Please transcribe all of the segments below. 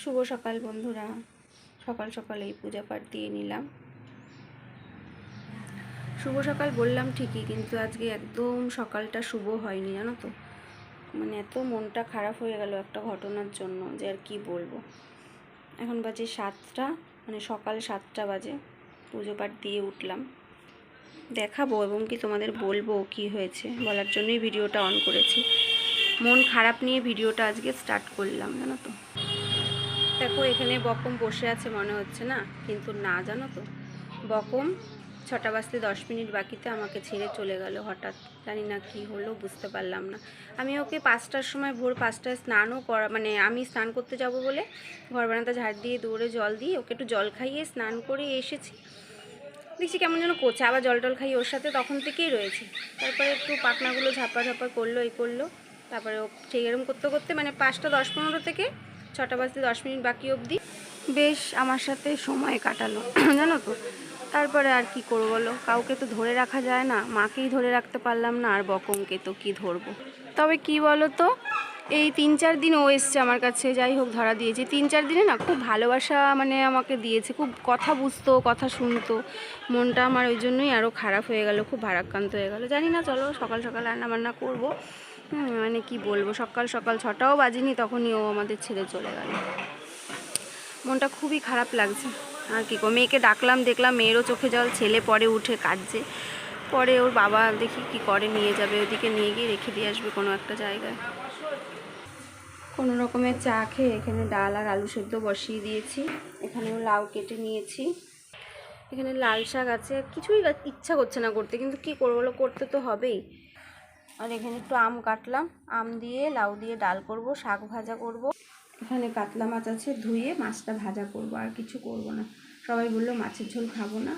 শুভ সকাল বন্ধুরা। সকাল সকাল এই পূজা পাঠ দিয়ে নিলাম। শুভ সকাল বললাম ঠিকই, কিন্তু আজকে একদম সকালটা শুভ হয়নি, জানো তো? মানে এত মনটা খারাপ হয়ে গেল একটা ঘটনার জন্য যে আর কি বলব। এখন বাজে সাতটা মানে সকাল সাতটা বাজে, পুজো পাঠ দিয়ে উঠলাম। দেখাবো এবং কি তোমাদের বলব কি হয়েছে, বলার জন্যই ভিডিওটা অন করেছি। মন খারাপ নিয়ে ভিডিওটা আজকে স্টার্ট করলাম, জানো তো? দেখো, এখানে বকম বসে আছে মনে হচ্ছে না, কিন্তু না, জানো তো। বকম ছটা বাজতে দশ মিনিট বাকিতে আমাকে ছেড়ে চলে গেল হঠাৎ। জানি না কি হলো, বুঝতে পারলাম না। আমি ওকে পাঁচটার সময় ভোর পাঁচটায় স্নানও করা মানে আমি স্নান করতে যাব বলে ঘর বারান্দা ঝাড় দিয়ে দৌড়ে জল দিয়ে ওকে একটু জল খাইয়ে স্নান করে এসেছি। দেখছি কেমন যেন কোচে, আবার জল টল খাইয়ে ওর সাথে তখন থেকেই রয়েছে। তারপরে একটু পাখনাগুলো ঝাপা ঝাপা করল, এই করল। তারপরে ও ঠিক এরকম করতে করতে মানে পাঁচটা দশ পনেরো থেকে ছটা বাজতে দশ মিনিট বাকি অবধি। বেশ, আমার সাথে সময় কাটালো। জানো তো, তারপরে আর কি করব বলো? কাউকে তো ধরে রাখা যায় না। মাকেই ধরে রাখতে পারলাম না, আর বকমকে তো কি ধরবো? তবে কি বলো তো? এই তিন চার দিন ও এসছে আমার কাছে, যাই হোক ধরা দিয়েছে। তিন চার দিনে না খুব ভালোবাসা মানে আমাকে দিয়েছে, খুব কথা বুঝতো, কথা শুনতো। মনটা আমার ওই জন্যই আরও খারাপ হয়ে গেল, খুব ভারাক্রান্ত হয়ে গেল। জানি না, চলো সকাল সকাল রান্না বান্না করব মানে কি বলব, সকাল সকাল ছটাও বাজেনি, তখনই ও আমাদের ছেড়ে চলে গেল। মনটা খুবই খারাপ লাগছে। আর কি মেয়েকে ডাকলাম, দেখলাম মেয়েরও চোখে জল, ছেলে পরে উঠে কাঁদছে। পরে ওর বাবা দেখি কি করে, নিয়ে যাবে, ওদিকে নিয়ে গিয়ে রেখে দিয়ে আসবে কোনো একটা জায়গায়। কোনো রকমের চা খেয়ে এখানে ডাল আর আলু সেদ্ধ বসিয়ে দিয়েছি। এখানেও লাউ কেটে নিয়েছি। এখানে লাল শাক আছে, কিছুই ইচ্ছা করছে না করতে, কিন্তু কি করব বলো, করতে তো হবেই। আর এখানে একটু আম কাটলাম। আম দিয়ে, লাউ দিয়ে ডাল করব, শাক ভাজা করব। এখানে কাতলা মাছ আছে, ধুয়ে মাছটা ভাজা করব, আর কিছু করব না। সবাই বলল মাছের ঝোল খাব না।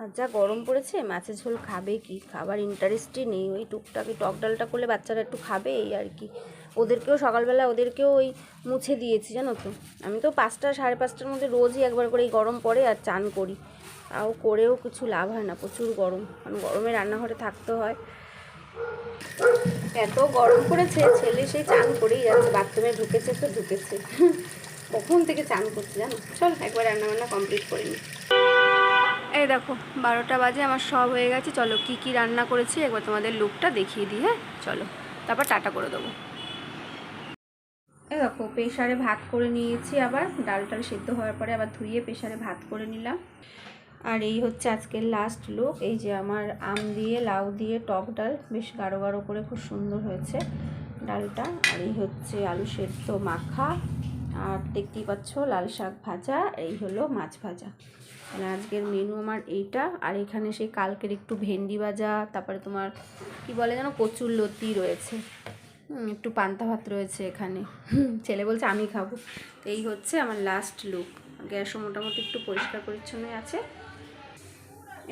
আর যা গরম পড়েছে, মাছের ঝোল খাবে কি? খাবার ইন্টারেস্টই নেই। ওই টুকটাকি টক ডালটা করলে বাচ্চারা একটু খাবে, এই আর কি। ওদেরকেও সকালবেলা ওদেরকেও ওই মুছে দিয়েছি, জানো তো। আমি তো পাঁচটা, সাড়ে পাঁচটার মধ্যে রোজই একবার করে এই গরম পড়ে আর চান করি। তাও করেও কিছু লাভ হয় না, প্রচুর গরম। কারণ গরমে রান্নাঘরে থাকতে হয়। এত গরম পড়েছে, ছেলে সেই চান করেই যাচ্ছে। বাথরুমে ঢুকেছে তো ঢুকেছে। কখন থেকে চান করছে জানো? চল, একবার রান্না বান্না কমপ্লিট করে নিই এই দেখো, বারোটা বাজে, আমার সব হয়ে গেছে। চলো, কি কি রান্না করেছি, একবার তোমাদের লুকটা দেখিয়ে দিই হ্যাঁ? চলো, তারপর টাটা করে দেবো। এই দেখো, প্রেশারে ভাত করে নিয়েছি আবার। ডাল টাল সেদ্ধ হওয়ার পরে আবার ধুয়ে প্রেশারে ভাত করে নিলাম। আর এই হচ্ছে আজকের লাস্ট লুক এই যে আমার আম দিয়ে, লাউ দিয়ে টক ডাল, বেশ গাঢ় গাঢ় করে খুব সুন্দর হয়েছে ডালটা। আর এই হচ্ছে আলু সেদ্ধ মাখা। আর দেখতেই পাচ্ছ লাল শাক ভাজা, এই হলো মাছ ভাজা। মানে আজকের মেনু আমার এইটা। আর এখানে সেই কালকের একটু ভেন্ডি ভাজা, তারপরে তোমার কি বলে যেন, কচুর লতি রয়েছে। একটু পান্তা ভাত রয়েছে এখানে। ছেলে বলছে, আমি খাব। এই হচ্ছে আমার লাস্ট লুক গ্যাসও মোটামুটি একটু পরিষ্কার পরিচ্ছন্নই আছে।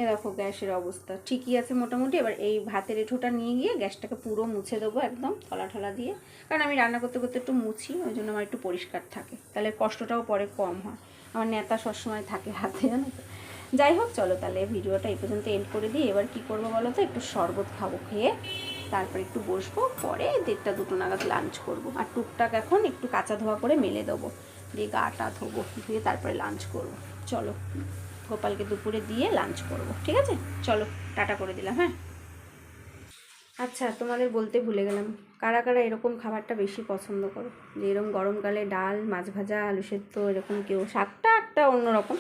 এ দেখো গ্যাসের অবস্থা। ঠিকই আছে মোটামুটি। এবার এই ভাতের এঁঠোটা নিয়ে গিয়ে গ্যাসটাকে পুরো মুছে দেবো একদম থলা ঠলা দিয়ে। কারণ আমি রান্না করতে করতে একটু মুছি, ওই জন্য আমার একটু পরিষ্কার থাকে। তাহলে কষ্টটাও পরে কম হয়। আমার নেতা সবসময় থাকে হাতে, জানো তো। যাই হোক, চলো তাহলে ভিডিওটা এই পর্যন্ত এন্ড করে দিই। এবার কি করব বলো তো? একটু শরবত খাব খেয়ে, তারপর একটু বসবো, পরে দেড়টা দুটো নাগাদ লাঞ্চ করব। আর টুকটাক এখন একটু কাঁচা ধোয়া করে মেলে দেবো। দিয়ে গাটা ধোবো, ধুয়ে তারপরে লাঞ্চ করব। চলো। গোপালকে দুপুরে দিয়ে লাঞ্চ করব, ঠিক আছে? চলো, টাটা করে দিলাম হ্যাঁ? আচ্ছা তোমাদের বলতে ভুলে গেলাম। কারা কারা এরকম খাবারটা বেশি পছন্দ করো? যে এরকম গরমকালে ডাল, মাছ ভাজা, আলু সেদ্ধ, এরকম কেউ? শাকটা একটা অন্যরকম।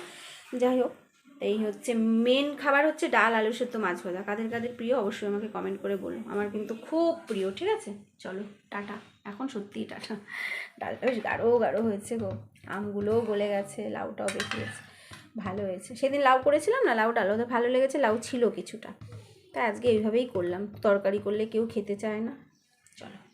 যাই হোক, এই হচ্ছে মেন খাবার হচ্ছে ডাল, আলু সেদ্ধ, মাছ ভাজা। কাদের কাদের প্রিয় অবশ্যই আমাকে কমেন্ট করে বলো। আমার কিন্তু খুব প্রিয়, ঠিক আছে? চলো, টাটা। এখন সত্যিই টাটা। ডালটা বেশ গাঢ় গাঢ় হয়েছে গো। আমগুলোও গলে গেছে, লাউটাও বেশি গেছে ভালো হয়েছে। সেদিন লাউ করেছিলাম না লাউ ডাল তো ভালো লেগেছে, লাউ ছিল কিছুটা। তা আজকে এইভাবেই করলাম। তরকারি করলে কেউ খেতে চায় না। চলো।